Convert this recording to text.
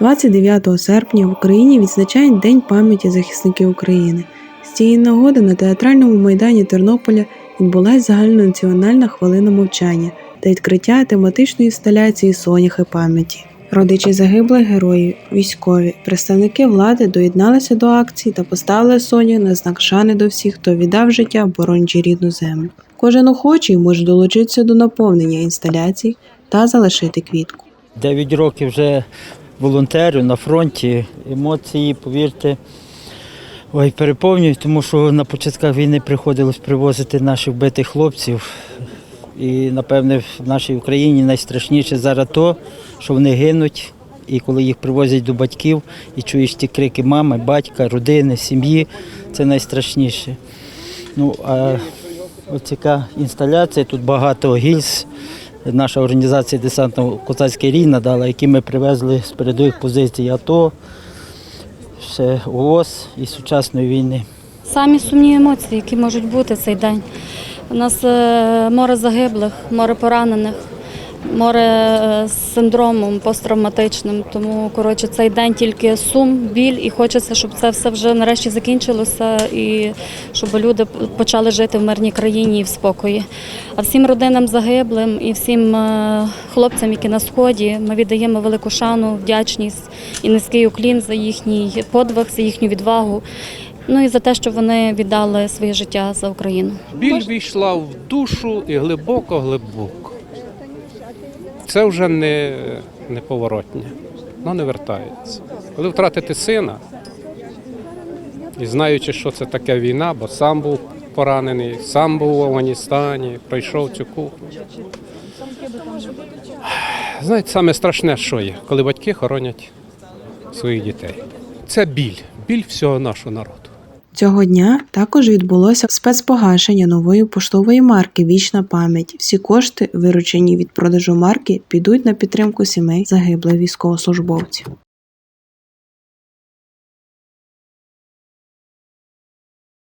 29 серпня в Україні відзначають День пам'яті захисників України. З цієї нагоди на театральному майдані Тернополя відбулася загальнонаціональна хвилина мовчання та відкриття тематичної інсталяції Соняхи пам'яті. Родичі загиблих героїв, військові, представники влади доєдналися до акції та поставили Соню на знак шани до всіх, хто віддав життя борончи рідну землю. Кожен охочий може долучитися до наповнення інсталяцій та залишити квітку. Дев'ять років вже волонтерю на фронті. Емоції, повірте, ой, переповнюють, тому що на початках війни приходилось привозити наших вбитих хлопців. І, напевне, в нашій Україні найстрашніше зараз то, що вони гинуть. І коли їх привозять до батьків і чуєш ті крики мами, батька, родини, сім'ї, це найстрашніше. Ну, а ось інсталяція, тут багато гільз. Наша організація десантно-козацький рій надала, які ми привезли з передових позицій АТО, ще ООС і сучасної війни. Самі сумні емоції, які можуть бути цей день. У нас е, море загиблих, море поранених, море е, з синдромом посттравматичним. Тому коротше, цей день тільки сум, біль, і хочеться, щоб це все вже нарешті закінчилося і щоб люди почали жити в мирній країні і в спокої. А всім родинам загиблим і всім е, хлопцям, які на сході, ми віддаємо велику шану, вдячність і низький уклін за їхній подвиг, за їхню відвагу. Ну і за те, що вони віддали своє життя за Україну. Біль війшла в душу і глибоко-глибоко. Це вже не, неповоротне, воно не вертається. Коли втратити сина, і знаючи, що це таке війна, бо сам був поранений, сам був в Афганістані, пройшов цю кухню. Знаєте, саме страшне, що є, коли батьки хоронять своїх дітей. Це біль, біль всього нашого народу. Цього дня також відбулося спецпогашення нової поштової марки Вічна пам'ять. Всі кошти, виручені від продажу марки, підуть на підтримку сімей загиблих військовослужбовців.